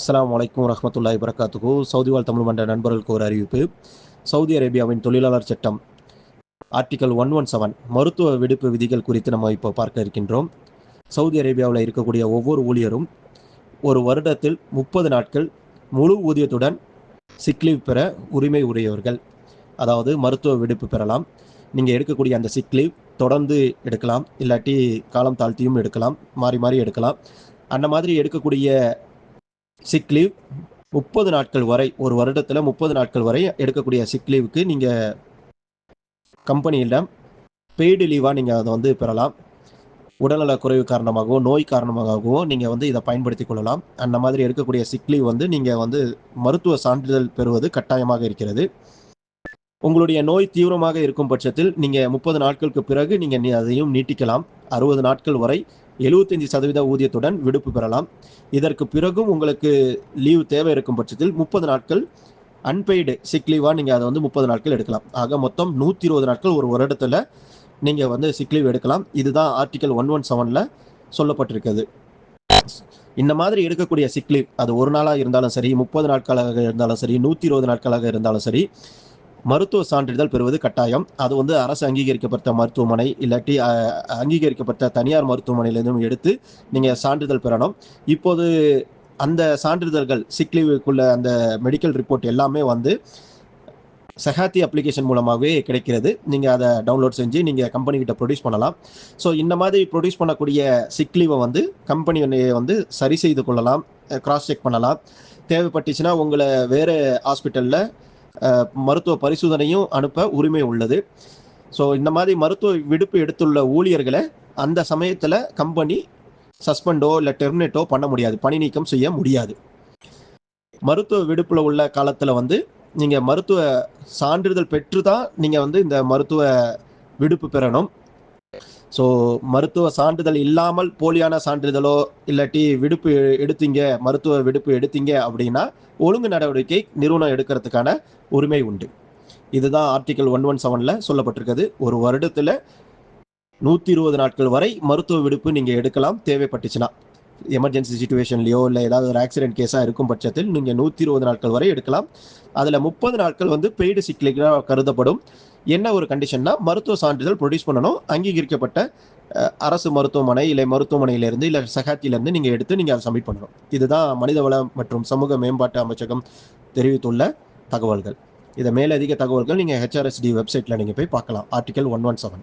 அஸ்லாம் வலைக்கம் வரஹ்மத்துல்லாஹி வரகாத்துக்கு சவுதி வாழ் தமிழ் மன்ற நண்பர்களுக்கு ஒரு அறிவிப்பு. சவுதி அரேபியாவின் தொழிலாளர் சட்டம் ஆர்டிகல் ஒன் ஒன் செவன் மருத்துவ விடுப்பு விதிகள் குறித்து நம்ம இப்போ பார்க்க இருக்கின்றோம். சவுதி அரேபியாவில் இருக்கக்கூடிய ஒவ்வொரு ஊழியரும் ஒரு வருடத்தில் முப்பது நாட்கள் முழு ஊதியத்துடன் சிக்லீவ் பெற உரிமை உடையவர்கள். அதாவது மருத்துவ விடுப்பு பெறலாம். நீங்கள் எடுக்கக்கூடிய அந்த சிக்லீவ் தொடர்ந்து எடுக்கலாம். இல்லாட்டி காலம் தாழ்த்தியும் எடுக்கலாம். மாறி மாறி எடுக்கலாம். அந்த மாதிரி எடுக்கக்கூடிய சிக் லீவ் முப்பது நாட்கள் வரை ஒரு வருடத்தில் முப்பது நாட்கள் வரை எடுக்கக்கூடிய சிக் லீவுக்கு நீங்கள் கம்பெனியிடம் பெய்டு லீவாக நீங்கள் அதை வந்து பெறலாம். உடல்நல குறைவு காரணமாகவோ நோய் காரணமாகவோ நீங்கள் வந்து இதை பயன்படுத்தி கொள்ளலாம். அந்த மாதிரி எடுக்கக்கூடிய சிக் லீவ் வந்து நீங்கள் வந்து மருத்துவ சான்றிதழ் பெறுவது கட்டாயமாக இருக்கிறது. உங்களுடைய நோய் தீவிரமாக இருக்கும் பட்சத்தில் நீங்கள் முப்பது நாட்களுக்கு பிறகு நீங்கள் அதையும் நீட்டிக்கலாம். அறுபது நாட்கள் வரை எழுபத்தஞ்சு சதவீத ஊதியத்துடன் விடுப்பு பெறலாம். இதற்கு பிறகும் உங்களுக்கு லீவ் தேவை இருக்கும் பட்சத்தில் முப்பது நாட்கள் அன்பெய்டு சிக் லீவாக நீங்கள் அதை வந்து முப்பது நாட்கள் எடுக்கலாம். ஆக மொத்தம் நூற்றி இருபது நாட்கள் ஒரு வருடத்தில் நீங்கள் வந்து சிக் லீவ் எடுக்கலாம். இதுதான் ஆர்டிகல் ஒன் ஒன் செவனில் சொல்லப்பட்டிருக்கிறது. இந்த மாதிரி எடுக்கக்கூடிய சிக் லீவ் அது ஒரு நாளாக இருந்தாலும் சரி முப்பது நாட்களாக இருந்தாலும் சரி நூற்றி இருபது நாட்களாக இருந்தாலும் சரி மருத்துவ சான்றிதழ் பெறுவது கட்டாயம். அது வந்து அரசு அங்கீகரிக்கப்பட்ட மருத்துவமனை இல்லாட்டி அங்கீகரிக்கப்பட்ட தனியார் மருத்துவமனையிலிருந்தும் எடுத்து நீங்கள் சான்றிதழ் பெறணும். இப்போது அந்த சான்றிதழ்கள் சிக்லீவுக்குள்ள அந்த மெடிக்கல் ரிப்போர்ட் எல்லாமே வந்து சஹாத்தி அப்ளிகேஷன் மூலமாகவே கிடைக்கிறது. நீங்கள் அதை டவுன்லோட் செஞ்சு நீங்கள் கம்பெனிக்கிட்ட ப்ரொடியூஸ் பண்ணலாம். ஸோ இந்த மாதிரி ப்ரொடியூஸ் பண்ணக்கூடிய சிக்லீவை வந்து கம்பெனி வந்து சரி செய்து கொள்ளலாம் கிராஸ் செக் பண்ணலாம். தேவைப்பட்டுச்சுன்னா உங்களை வேறு ஹாஸ்பிட்டலில் மருத்துவ பரிசோதனையும் அனுப்ப உரிமை உள்ளது. ஸோ இந்த மாதிரி மருத்துவ விடுப்பு எடுத்துள்ள ஊழியர்களை அந்த சமயத்தில் கம்பெனி சஸ்பெண்டோ இல்லை டெர்மினேட்டோ பண்ண முடியாது. பணி நீக்கம் செய்ய முடியாது. மருத்துவ விடுப்பில் உள்ள காலத்தில் வந்து நீங்கள் மருத்துவ சான்றிதழ் பெற்று தான் நீங்கள் வந்து இந்த மருத்துவ விடுப்பு பெறணும். ஸோ மருத்துவ சான்றிதழ் இல்லாமல் போலியான சான்றிதழோ இல்லாட்டி விடுப்பு எடுத்தீங்க மருத்துவ விடுப்பு எடுத்தீங்க அப்படின்னா ஒழுங்கு நடவடிக்கை நிறுவனம் எடுக்கிறதுக்கான உரிமை உண்டு. இதுதான் ஆர்டிகல் ஒன் ஒன் செவனில் சொல்லப்பட்டிருக்கிறது. ஒரு வருடத்தில் நூற்றி இருபது நாட்கள் வரை மருத்துவ விடுப்பு நீங்கள் எடுக்கலாம் தேவைப்பட்டுச்சுன்னா. எமர்ஜென்சி சுச்சுவேஷன்லையோ இல்லை ஏதாவது ஒரு ஆக்சிடென்ட் கேஸாக இருக்கும் பட்சத்தில் நீங்கள் நூற்றி இருபது நாட்கள் வரை எடுக்கலாம். அதில் முப்பது நாட்கள் வந்து பெய்டு சிக்லிக்காக கருதப்படும். என்ன ஒரு கண்டிஷன்னா மருத்துவ சான்றிதழ் ப்ரொடியூஸ் பண்ணணும். அங்கீகரிக்கப்பட்ட அரசு மருத்துவமனை இல்லை மருத்துவமனையிலேருந்து இல்லை சகாத்திலேருந்து நீங்கள் எடுத்து நீங்கள் அதை சப்மிட் பண்ணணும். இதுதான் மனிதவள மற்றும் சமூக மேம்பாட்டு அமைச்சகம் தெரிவித்துள்ள தகவல்கள். இதை மேலதிக தகவல்கள் நீங்கள் ஹெச்ஆர்எஸ்டி வெப்சைட்டில் நீங்கள் போய் பார்க்கலாம். Article one one seven